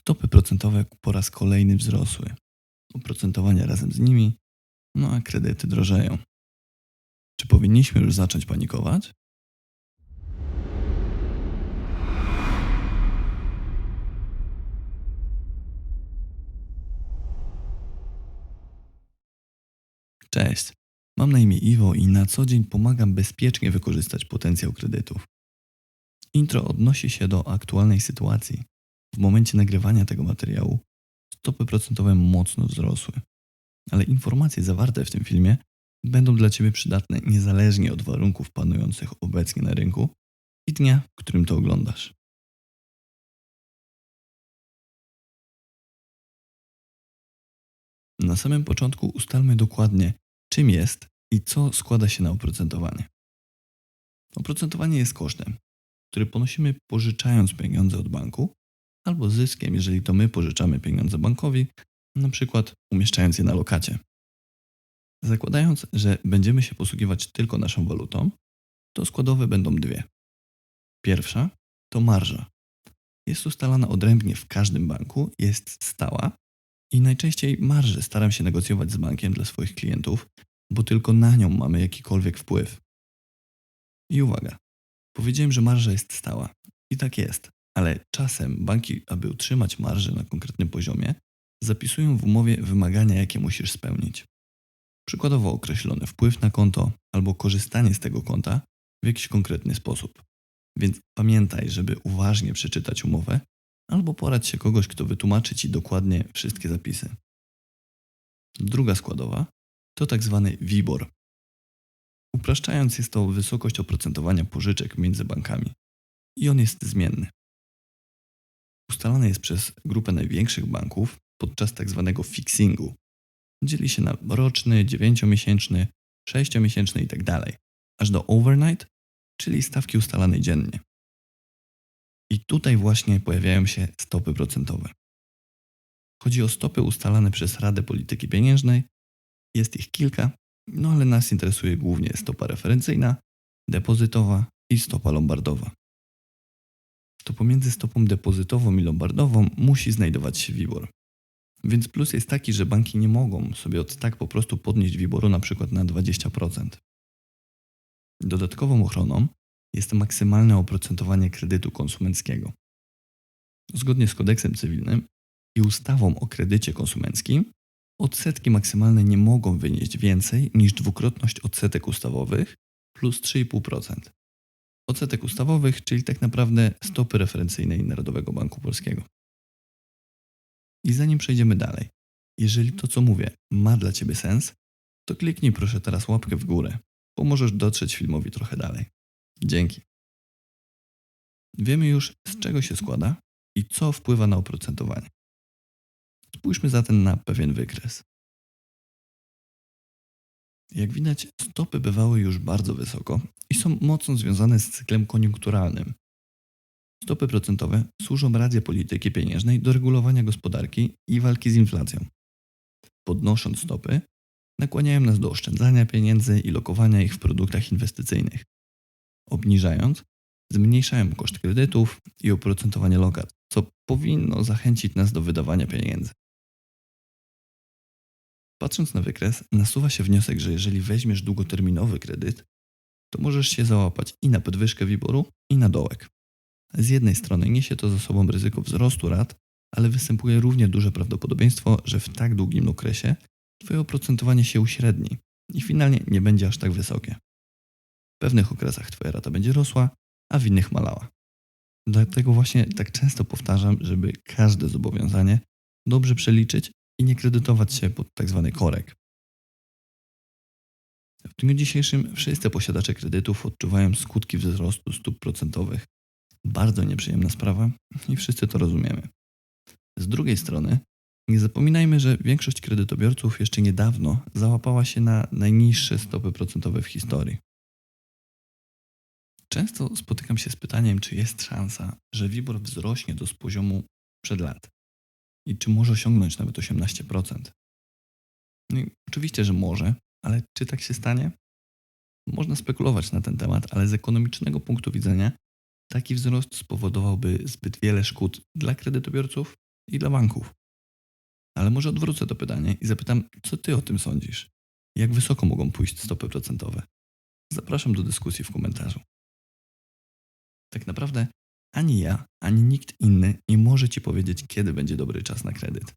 Stopy procentowe po raz kolejny wzrosły. Oprocentowania razem z nimi, no a kredyty drożeją. Czy powinniśmy już zacząć panikować? Cześć, mam na imię Iwo i na co dzień pomagam bezpiecznie wykorzystać potencjał kredytów. Intro odnosi się do aktualnej sytuacji. W momencie nagrywania tego materiału stopy procentowe mocno wzrosły, ale informacje zawarte w tym filmie będą dla Ciebie przydatne niezależnie od warunków panujących obecnie na rynku i dnia, w którym to oglądasz. Na samym początku ustalmy dokładnie, czym jest i co składa się na oprocentowanie. Oprocentowanie jest kosztem, który ponosimy pożyczając pieniądze od banku, albo zyskiem, jeżeli to my pożyczamy pieniądze bankowi, na przykład umieszczając je na lokacie. Zakładając, że będziemy się posługiwać tylko naszą walutą, to składowe będą dwie. Pierwsza to marża. Jest ustalana odrębnie w każdym banku, jest stała i najczęściej marżę staram się negocjować z bankiem dla swoich klientów, bo tylko na nią mamy jakikolwiek wpływ. I uwaga, powiedziałem, że marża jest stała. I tak jest, ale czasem banki, aby utrzymać marżę na konkretnym poziomie, zapisują w umowie wymagania, jakie musisz spełnić. Przykładowo określony wpływ na konto albo korzystanie z tego konta w jakiś konkretny sposób. Więc pamiętaj, żeby uważnie przeczytać umowę albo porać się kogoś, kto wytłumaczy Ci dokładnie wszystkie zapisy. Druga składowa to tak zwany WIBOR. Upraszczając, jest to wysokość oprocentowania pożyczek między bankami i on jest zmienny. Ustalany jest przez grupę największych banków podczas tak zwanego fixingu. Dzieli się na roczny, dziewięciomiesięczny, sześciomiesięczny itd., tak aż do overnight, czyli stawki ustalanej dziennie. I tutaj właśnie pojawiają się stopy procentowe. Chodzi o stopy ustalane przez Radę Polityki Pieniężnej. Jest ich kilka, no ale nas interesuje głównie stopa referencyjna, depozytowa i stopa lombardowa. To pomiędzy stopą depozytową i lombardową musi znajdować się WIBOR. Więc plus jest taki, że banki nie mogą sobie od tak po prostu podnieść WIBORu na przykład na 20%. Dodatkową ochroną jest maksymalne oprocentowanie kredytu konsumenckiego. Zgodnie z kodeksem cywilnym i ustawą o kredycie konsumenckim, odsetki maksymalne nie mogą wynieść więcej niż dwukrotność odsetek ustawowych plus 3,5%. Odsetek ustawowych, czyli tak naprawdę stopy referencyjnej Narodowego Banku Polskiego. I zanim przejdziemy dalej, jeżeli to co mówię ma dla Ciebie sens, to kliknij proszę teraz łapkę w górę. Pomożesz dotrzeć filmowi trochę dalej. Dzięki. Wiemy już, z czego się składa i co wpływa na oprocentowanie. Spójrzmy zatem na pewien wykres. Jak widać, stopy bywały już bardzo wysoko i są mocno związane z cyklem koniunkturalnym. Stopy procentowe służą Radzie Polityki Pieniężnej do regulowania gospodarki i walki z inflacją. Podnosząc stopy, nakłaniają nas do oszczędzania pieniędzy i lokowania ich w produktach inwestycyjnych. Obniżając, zmniejszają koszt kredytów i oprocentowanie lokat, co powinno zachęcić nas do wydawania pieniędzy. Patrząc na wykres, nasuwa się wniosek, że jeżeli weźmiesz długoterminowy kredyt, to możesz się załapać i na podwyżkę wyboru, i na dołek. Z jednej strony niesie to ze sobą ryzyko wzrostu rat, ale występuje równie duże prawdopodobieństwo, że w tak długim okresie Twoje oprocentowanie się uśredni i finalnie nie będzie aż tak wysokie. W pewnych okresach Twoja rata będzie rosła, a w innych malała. Dlatego właśnie tak często powtarzam, żeby każde zobowiązanie dobrze przeliczyć i nie kredytować się pod tzw. Tak korek. W dniu dzisiejszym wszyscy posiadacze kredytów odczuwają skutki wzrostu stóp procentowych. Bardzo nieprzyjemna sprawa i wszyscy to rozumiemy. Z drugiej strony, nie zapominajmy, że większość kredytobiorców jeszcze niedawno załapała się na najniższe stopy procentowe w historii. Często spotykam się z pytaniem, czy jest szansa, że WIBOR wzrośnie do z poziomu przed lat i czy może osiągnąć nawet 18%. No oczywiście, że może, ale czy tak się stanie? Można spekulować na ten temat, ale z ekonomicznego punktu widzenia taki wzrost spowodowałby zbyt wiele szkód dla kredytobiorców i dla banków. Ale może odwrócę to pytanie i zapytam, co ty o tym sądzisz? Jak wysoko mogą pójść stopy procentowe? Zapraszam do dyskusji w komentarzu. Tak naprawdę ani ja, ani nikt inny nie może ci powiedzieć, kiedy będzie dobry czas na kredyt.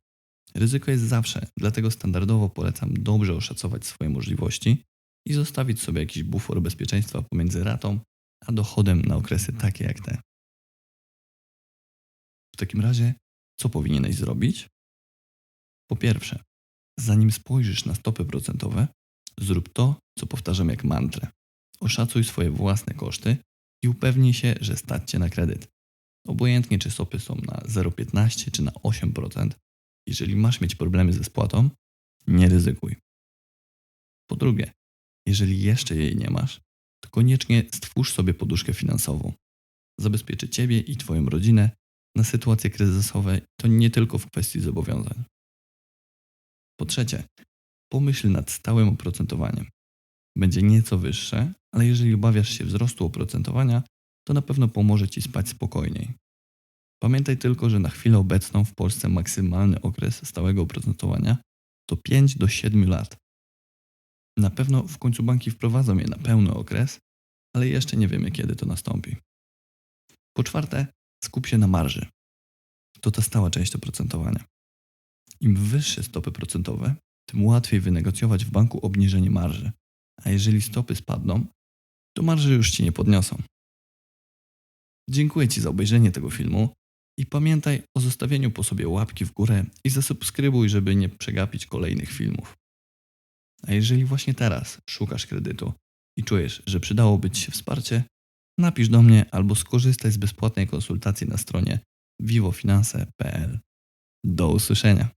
Ryzyko jest zawsze, dlatego standardowo polecam dobrze oszacować swoje możliwości i zostawić sobie jakiś bufor bezpieczeństwa pomiędzy ratą a dochodem na okresy takie jak te. W takim razie, co powinieneś zrobić? Po pierwsze, zanim spojrzysz na stopy procentowe, zrób to, co powtarzam jak mantrę. Oszacuj swoje własne koszty i upewnij się, że stać cię na kredyt. Obojętnie, czy stopy są na 0,15 czy na 8%, jeżeli masz mieć problemy ze spłatą, nie ryzykuj. Po drugie, jeżeli jeszcze jej nie masz, to koniecznie stwórz sobie poduszkę finansową. Zabezpieczy Ciebie i Twoją rodzinę na sytuacje kryzysowe, to nie tylko w kwestii zobowiązań. Po trzecie, pomyśl nad stałym oprocentowaniem. Będzie nieco wyższe, ale jeżeli obawiasz się wzrostu oprocentowania, to na pewno pomoże Ci spać spokojniej. Pamiętaj tylko, że na chwilę obecną w Polsce maksymalny okres stałego oprocentowania to 5 do 7 lat. Na pewno w końcu banki wprowadzą je na pełny okres, ale jeszcze nie wiemy kiedy to nastąpi. Po czwarte, skup się na marży. To ta stała część oprocentowania. Im wyższe stopy procentowe, tym łatwiej wynegocjować w banku obniżenie marży. A jeżeli stopy spadną, to marże już ci nie podniosą. Dziękuję Ci za obejrzenie tego filmu i pamiętaj o zostawieniu po sobie łapki w górę i zasubskrybuj, żeby nie przegapić kolejnych filmów. A jeżeli właśnie teraz szukasz kredytu i czujesz, że przydałoby Ci się wsparcie, napisz do mnie albo skorzystaj z bezpłatnej konsultacji na stronie vivofinanse.pl. Do usłyszenia.